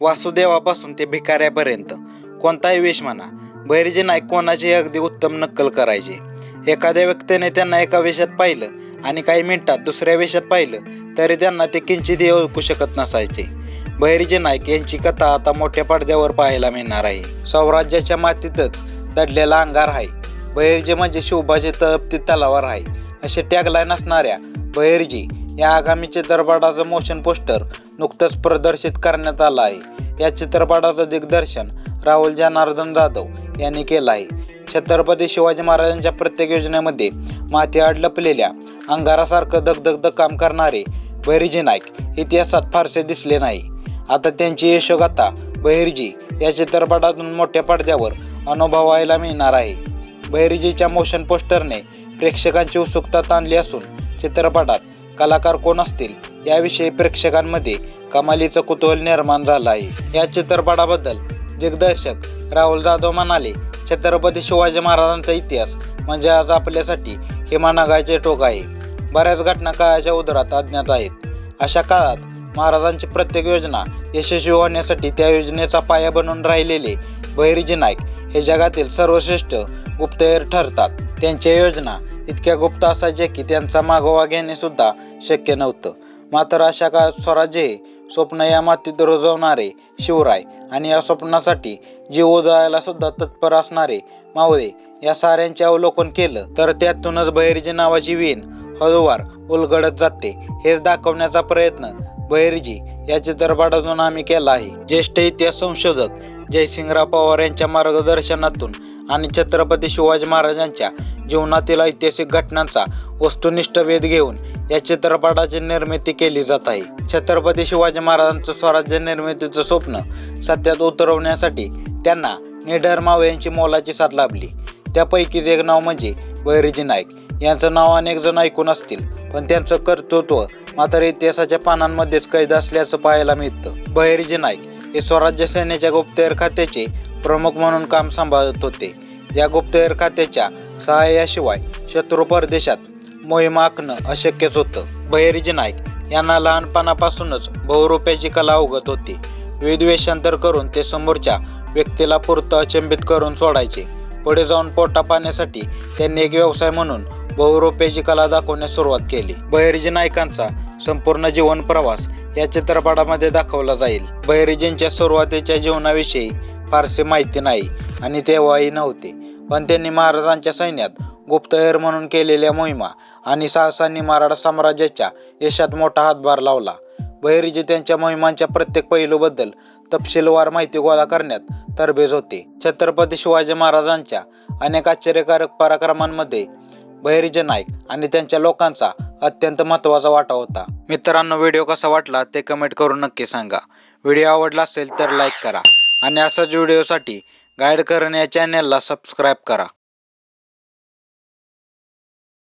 वासुदेवापासून ते भिकाऱ्यापर्यंत. कोणताही वेश म्हणा बहिरजी नाईक कोणाची अगदी उत्तम नक्कल करायचे. एखाद्या व्यक्तीने त्यांना एका वेशात पाहिलं आणि काही मिनिटात दुसऱ्या वेशात पाहिलं तरी त्यांना ते किंचितही ओळखू शकत नसायचे. बहिर्जी नाईक यांची कथा आता मोठ्या पडद्यावर पाहायला मिळणार आहे. स्वराज्याच्या मातीतच दडलेला अंगार आहे. बहिरजी म्हणजे शोभाचे तळपती तलावर आहे. असे टॅगलाईन असणाऱ्या बहिर्जी या आगामीचे दरबाराचं मोशन पोस्टर नुकतंच प्रदर्शित करण्यात आलं आहे. या चित्रपटाचं दिग्दर्शन राहुल जनार्दन जाधव यांनी केलं आहे. छत्रपती शिवाजी महाराजांच्या प्रत्येक योजनेमध्ये माती आड लपलेल्या अंगारासारखं दगदगद काम करणारे बहिर्जी नाईक इतिहासात फारसे दिसले नाही. आता त्यांची यशोगाथा बहिर्जी या चित्रपटातून मोठ्या पडद्यावर अनुभवायला मिळणार आहे. बहिर्जीच्या मोशन पोस्टरने प्रेक्षकांची उत्सुकता ताणली असून चित्रपटात कलाकार कोण असतील याविषयी प्रेक्षकांमध्ये कमालीचं कुतूहल निर्माण झालं आहे. या चित्रपटाबद्दल दिग्दर्शक राहुल जाधव म्हणाले छत्रपती शिवाजी महाराजांचा इतिहास म्हणजे आज आपल्यासाठी हिमानगाचे टोक आहे. बऱ्याच घटना काळाच्या उदरात अज्ञात आहेत. अशा काळात महाराजांची प्रत्येक योजना यशस्वी होण्यासाठी त्या योजनेचा पाया बनून राहिलेले बहिर्जी नाईक हे जगातील सर्वश्रेष्ठ गुप्तहेर ठरतात. त्यांच्या योजना इतक्या गुप्त असायच्या की त्यांचा मागोवा घेणे सुद्धा शक्य नव्हतं. मात्र अशा काळात स्वराज्य हे स्वप्न या मातीत रुजवणारे शिवराय आणि या स्वप्नासाठी जीव उदयाला सुद्धा तत्पर असणारे मावळे या साऱ्यांचे अवलोकन केलं तर त्यातूनच बहिर्जी नावाची वीण हळूवार उलगडत जाते. हेच दाखवण्याचा प्रयत्न बहिर्जी या चित्रपटातून आम्ही केला आहे. ज्येष्ठ इतिहास संशोधक जयसिंगराव पवार यांच्या मार्गदर्शनातून आणि छत्रपती शिवाजी महाराजांच्या जीवनातील ऐतिहासिक घटनांचा वस्तुनिष्ठ वेध घेऊन या चित्रपटाची निर्मिती केली जात आहे. छत्रपती शिवाजी महाराजांचं स्वराज्य निर्मितीचं स्वप्न सत्यात उतरवण्यासाठी त्यांना निडर मावे यांची मोलाची साथ लाभली. त्यापैकीच एक नाव म्हणजे बहिर्जी नाईक. यांचं नाव अनेक जण ऐकून असतील पण त्यांचं कर्तृत्व मात्र इतिहासाच्या पानांमध्येच कैद असल्याचं पाहायला मिळतं. बहिर्जी नाईक हे स्वराज्य सेनेच्या गुप्तहेर खात्याचे प्रमुख म्हणून काम सांभाळत होते. या गुप्तहेर खात्याच्या सहाय्याशिवाय शत्रू परदेशात मोहीम आखणं अशक्यच होतं. बहिर्जी नाईक यांना लहानपणापासूनच बहुरूप्याची कला अवगत होती. विविध वेषांतर करून ते समोरच्या व्यक्तीला पुरतं अचंबित करून सोडायचे. पुढे जाऊन पोटा पाण्यासाठी त्यांनी एक व्यवसाय म्हणून बहुरूप्याची कला दाखवण्यास सुरुवात केली. बहिर्जी नायकांचा संपूर्ण जीवन प्रवास या चित्रपटामध्ये दाखवला जाईल. बहिर्जींच्या सुरुवातीच्या जीवनाविषयी फारसे माहिती नाही आणि तेव्हाही नव्हते. पण त्यांनी महाराजांच्या सैन्यात गुप्तहेर म्हणून केलेल्या मोहिमा आणि साहसांनी मराठा साम्राज्याच्या यशात मोठा हातभार लावला. बहिर्जी त्यांच्या मोहिमांच्या प्रत्येक पैलूबद्दल तपशीलवार माहिती गोळा करण्यात तरबेज होते. छत्रपती शिवाजी महाराजांच्या अनेक आश्चर्यकारक पराक्रमांमध्ये बहिर्जी नाईक आणि त्यांच्या लोकांचा अत्यंत महत्त्वाचा वाटा होता. मित्रांनो व्हिडिओ कसा वाटला ते कमेंट करून नक्की सांगा. व्हिडिओ आवडला असेल तर लाईक करा आणि असाच व्हिडिओसाठी गाईड करणे या चॅनेलला सबस्क्राईब करा.